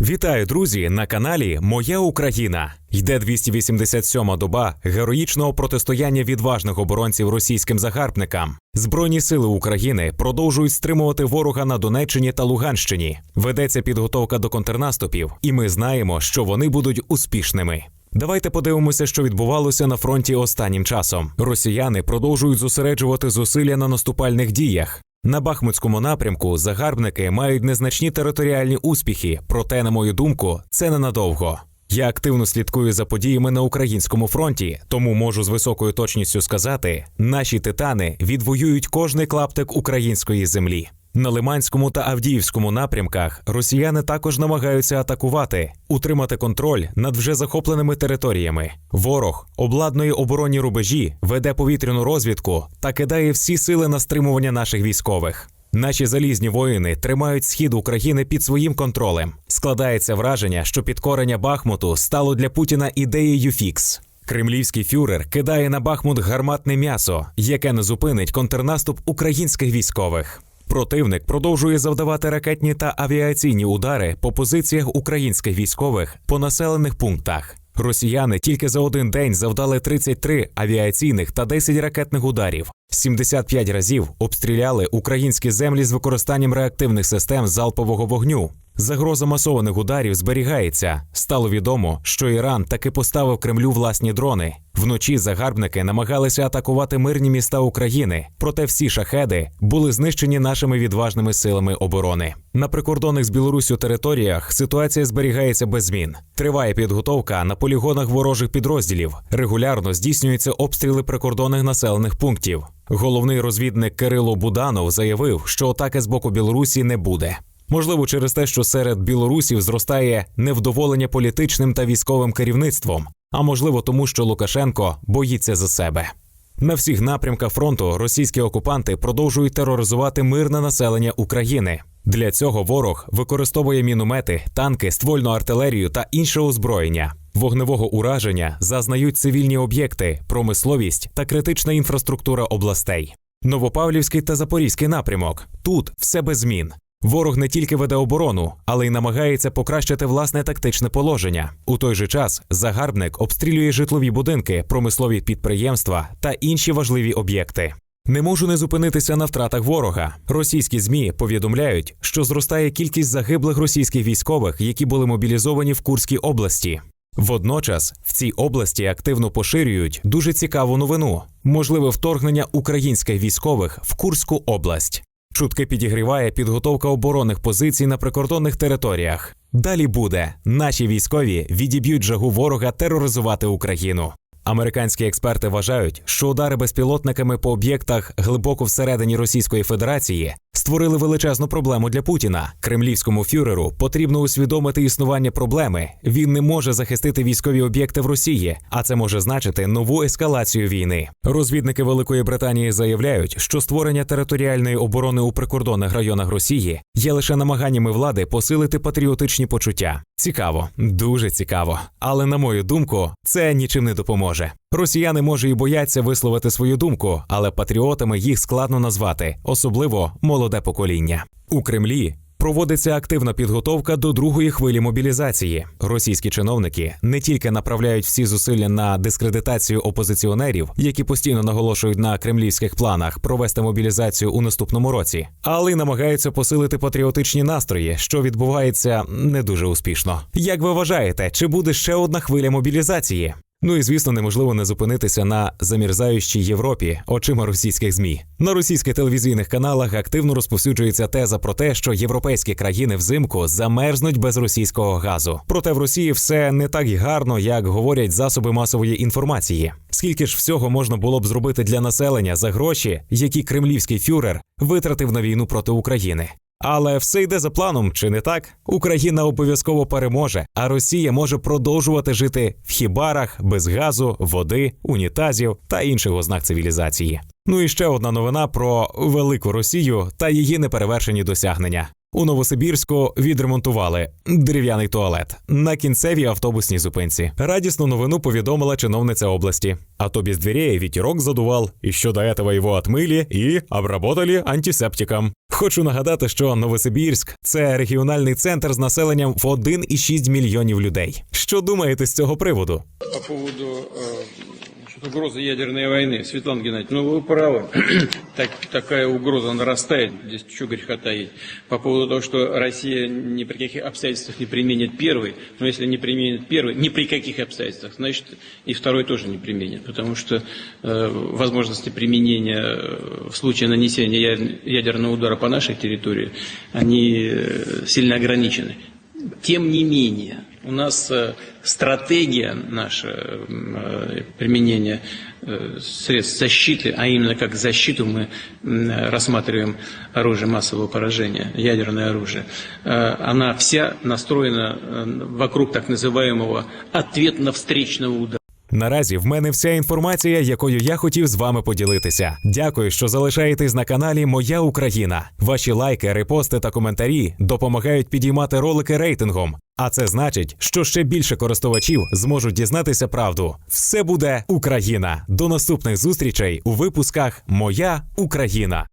Вітаю, друзі, на каналі Моя Україна. Йде 287-ма доба героїчного протистояння відважних оборонців російським загарбникам. Збройні сили України продовжують стримувати ворога на Донеччині та Луганщині. Ведеться підготовка до контрнаступів, і ми знаємо, що вони будуть успішними. Давайте подивимося, що відбувалося на фронті останнім часом. Росіяни продовжують зосереджувати зусилля на наступальних діях. На Бахмутському напрямку загарбники мають незначні територіальні успіхи, проте, на мою думку, це ненадовго. Я активно слідкую за подіями на українському фронті, тому можу з високою точністю сказати: наші титани відвоюють кожний клаптик української землі. На Лиманському та Авдіївському напрямках росіяни також намагаються атакувати, утримати контроль над вже захопленими територіями. Ворог обладнує оборонні рубежі, веде повітряну розвідку та кидає всі сили на стримування наших військових. Наші залізні воїни тримають схід України під своїм контролем. Складається враження, що підкорення Бахмуту стало для Путіна ідеєю фікс. Кремлівський фюрер кидає на Бахмут гарматне м'ясо, яке не зупинить контрнаступ українських військових. Противник продовжує завдавати ракетні та авіаційні удари по позиціях українських військових по населених пунктах. Росіяни тільки за один день завдали 33 авіаційних та 10 ракетних ударів. 75 разів обстріляли українські землі з використанням реактивних систем залпового вогню. Загроза масованих ударів зберігається. Стало відомо, що Іран таки поставив Кремлю власні дрони. Вночі загарбники намагалися атакувати мирні міста України, проте всі шахеди були знищені нашими відважними силами оборони. На прикордонних з Білоруссю територіях ситуація зберігається без змін. Триває підготовка на полігонах ворожих підрозділів. Регулярно здійснюються обстріли прикордонних населених пунктів. Головний розвідник Кирило Буданов заявив, що атаки з боку Білорусі не буде. Можливо, через те, що серед білорусів зростає невдоволення політичним та військовим керівництвом, а можливо, тому що Лукашенко боїться за себе. На всіх напрямках фронту російські окупанти продовжують тероризувати мирне населення України. Для цього ворог використовує міномети, танки, ствольну артилерію та інше озброєння. Вогневого ураження зазнають цивільні об'єкти, промисловість та критична інфраструктура областей. Новопавлівський та Запорізький напрямок. Тут все без змін. Ворог не тільки веде оборону, але й намагається покращити власне тактичне положення. У той же час загарбник обстрілює житлові будинки, промислові підприємства та інші важливі об'єкти. Не можу не зупинитися на втратах ворога. Російські змі повідомляють, що зростає кількість загиблих російських військових, які були мобілізовані в Курській області. Водночас в цій області активно поширюють дуже цікаву новину: можливе вторгнення українських військових в Курську область. Чутки підігріває підготовка оборонних позицій на прикордонних територіях. Далі буде наші військові відіб'ють жагу ворога тероризувати Україну. Американські експерти вважають, що удари безпілотниками по об'єктах глибоко всередині Російської Федерації створили величезну проблему для Путіна. Кремлівському фюреру потрібно усвідомити існування проблеми. Він не може захистити військові об'єкти в Росії, а це може значити нову ескалацію війни. Розвідники Великої Британії заявляють, що створення територіальної оборони у прикордонних районах Росії є лише намаганнями влади посилити патріотичні почуття. Цікаво, дуже цікаво. Але на мою думку, це нічим не допоможе. Росіяни може і бояться висловити свою думку, але патріотами їх складно назвати, особливо молоде покоління. У Кремлі проводиться активна підготовка до другої хвилі мобілізації. Російські чиновники не тільки направляють всі зусилля на дискредитацію опозиціонерів, які постійно наголошують на кремлівських планах провести мобілізацію у наступному році, але й намагаються посилити патріотичні настрої, що відбувається не дуже успішно. Як ви вважаєте, чи буде ще одна хвиля мобілізації? Ну і звісно, неможливо не зупинитися на замірзаючій Європі очима російських змі. На російських телевізійних каналах активно розповсюджується теза про те, що європейські країни взимку замерзнуть без російського газу. Проте в Росії все не так гарно, як говорять засоби масової інформації. Скільки ж всього можна було б зробити для населення за гроші, які кремлівський фюрер витратив на війну проти України? Але все йде за планом, чи не так? Україна обов'язково переможе, а Росія може продовжувати жити в хібарах без газу, води, унітазів та інших ознак цивілізації. Ну і ще одна новина про велику Росію та її неперевершені досягнення. У Новосибірську відремонтували дерев'яний туалет на кінцевій автобусній зупинці. Радісну новину повідомила чиновниця області. А то без дверей ветерок задувал, і що до этого його отмили і обработали антисептиком. Хочу нагадати, що Новосибірськ це регіональний центр з населенням в 1,6 мільйонів людей. Що думаєте з цього приводу? По поводу угрозы ядерной войны, Светлана Геннадьевна, ну вы правы, так, такая угроза нарастает, здесь что греха таить. По поводу того, что Россия ни при каких обстоятельствах не применит первый, но если не применит первый, ни при каких обстоятельствах, значит и второй тоже не применит, потому что э, возможности применения э, в случае нанесения ядерного удара по нашей территории, они э, сильно ограничены. Тем не менее, у нас э, стратегия наша м, э, применения э, средств защиты, а именно как защиту мы м, рассматриваем оружие массового поражения, ядерное оружие, э, она вся настроена э, вокруг так называемого ответно-встречного удара. Наразі в мене вся інформація, якою я хотів з вами поділитися. Дякую, що залишаєтесь на каналі Моя Україна. Ваші лайки, репости та коментарі допомагають підіймати ролики рейтингом. А це значить, що ще більше користувачів зможуть дізнатися правду. Все буде Україна. До наступних зустрічей у випусках Моя Україна.